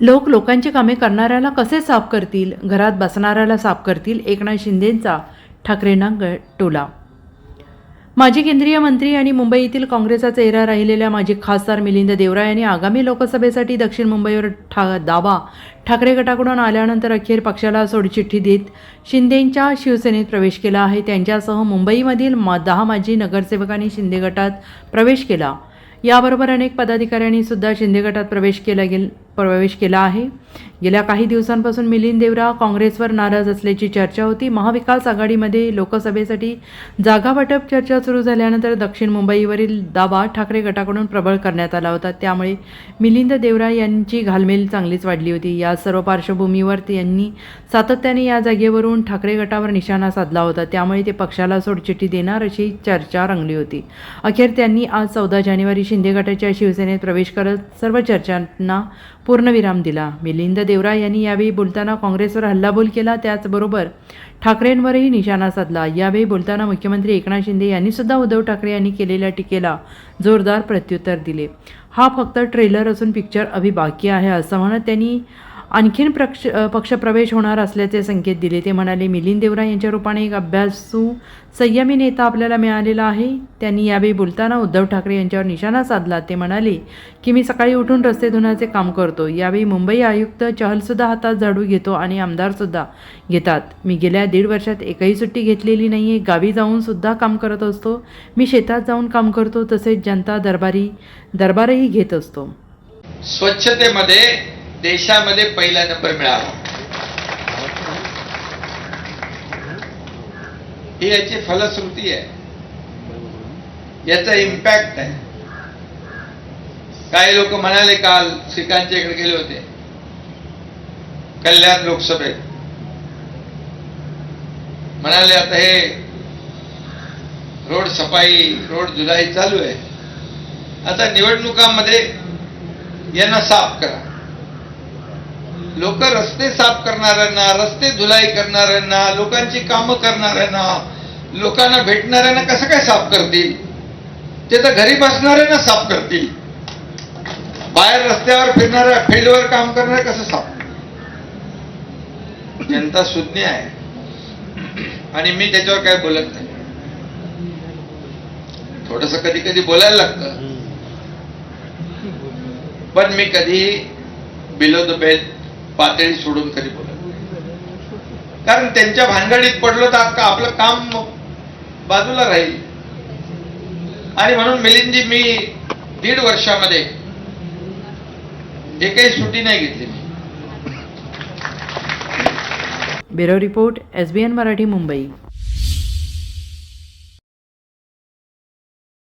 लोक लोकांची कामे करणाऱ्याला कसे साफ करतील? घरात बसणाऱ्याला साफ करतील? एकनाथ शिंदेंचा ठाकरेंना ग टोला. माजी केंद्रीय मंत्री आणि मुंबई येथील काँग्रेसचा चेहरा राहिलेल्या माजी खासदार मिलिंद देवरा यांनी आगामी लोकसभेसाठी दक्षिण मुंबईवर ठा दावा. ठाकरे गटाकडून आल्यानंतर अखेर पक्षाला सोडचिठ्ठी देत शिंदेंच्या शिवसेनेत प्रवेश केला आहे. त्यांच्यासह मुंबईमधील मा दहा माजी नगरसेवकांनी शिंदे गटात प्रवेश केला. याबरोबर अनेक पदाधिकाऱ्यांनी सुद्धा शिंदे गटात प्रवेश केला गेल प्रवेश केला आहे. गेल्या काही दिवसांपासून मिलिंद देवरा काँग्रेसवर नाराज असल्याची चर्चा होती. महाविकास आघाडीमध्ये लोकसभेसाठी जागावाटप चर्चा सुरू झाल्यानंतर दक्षिण मुंबईवरील दावा ठाकरे गटाकडून प्रबळ करण्यात आला होता. त्यामुळे मिलिंद देवरा यांची घालमेल चांगलीच वाढली होती. या सर्व पार्श्वभूमीवर त्यांनी सातत्याने या जागेवरून ठाकरे गटावर निशाणा साधला होता. त्यामुळे ते पक्षाला सोडचिठ्ठी देणार अशी चर्चा रंगली होती. अखेर त्यांनी आज चौदा जानेवारी शिंदे गटाच्या शिवसेनेत प्रवेश करत सर्व चर्चांना पूर्णविराम दिला. मिलिंद देवरा यांनी यावेळी बोलताना काँग्रेसवर हल्लाबोल केला. त्याचबरोबर ठाकरेंवरही निशाणा साधला. यावेळी बोलताना मुख्यमंत्री एकनाथ शिंदे यांनी सुद्धा उद्धव ठाकरे यांनी केलेल्या टीकेला जोरदार प्रत्युत्तर दिले. हा फक्त ट्रेलर असून पिक्चर अभि बाकी आहे असं म्हणत त्यांनी आणखीन प्रक्ष पक्षप्रवेश होणार असल्याचे संकेत दिले. ते म्हणाले मिलिंद देवरा यांच्या रूपाने एक अभ्यासू संयमी नेता आपल्याला मिळालेला आहे. त्यांनी यावेळी बोलताना उद्धव ठाकरे यांच्यावर निशाणा साधला. ते म्हणाले की मी सकाळी उठून रस्ते धुण्याचे काम करतो. यावेळी मुंबई आयुक्त चहलसुद्धा हातात झाडू घेतो आणि आमदारसुद्धा घेतात. मी गेल्या दीड वर्षात एकही सुट्टी घेतलेली नाही आहे गावी जाऊन सुद्धा काम करत असतो. मी शेतात जाऊन काम करतो. तसेच जनता दरबारी दरबारही घेत असतो. स्वच्छतेमध्ये देशामध्ये पहिला नंबर मिळाला ही याची फलश्रुती आहे. याचा इम्पॅक्ट आहे. काही लोक म्हणाले काल श्रीकांतच्या इकडे गेले होते. कल्याण लोकसभेत. म्हणाले आता हे रोड सफाई रोड जुलाई चालू आहे. आता निवडणुकांमध्ये यांना साफ करा. लोक रस्ते साफ करणाऱ्यांना रस्ते धुलाई करणाऱ्यांना लोकांची कामं करणाऱ्यांना लोकांना भेटणाऱ्यांना कसं काय साफ करतील? ते तर घरी बसणाऱ्यांना साफ करतील. बाहेर रस्त्यावर फिरणाऱ्या फील्डवर काम करणारे कसं साफ जनता सुज्ञ आहे. आणि मी त्याच्यावर काय बोलत नाही. थोडस कधी कधी बोलायला लागतं. पण मी कधी बिलो द बेल्ट पातळी सोडून कधी बोलत कारण त्यांच्या भानगडीत पडलो तर अख्खा आपलं काम बाजूला राहील. आणि म्हणून मिलिंदजी मी दीड वर्षामध्ये एकही सुट्टी नाही घेतली मी. Bureau report S B N Marathi Mumbai.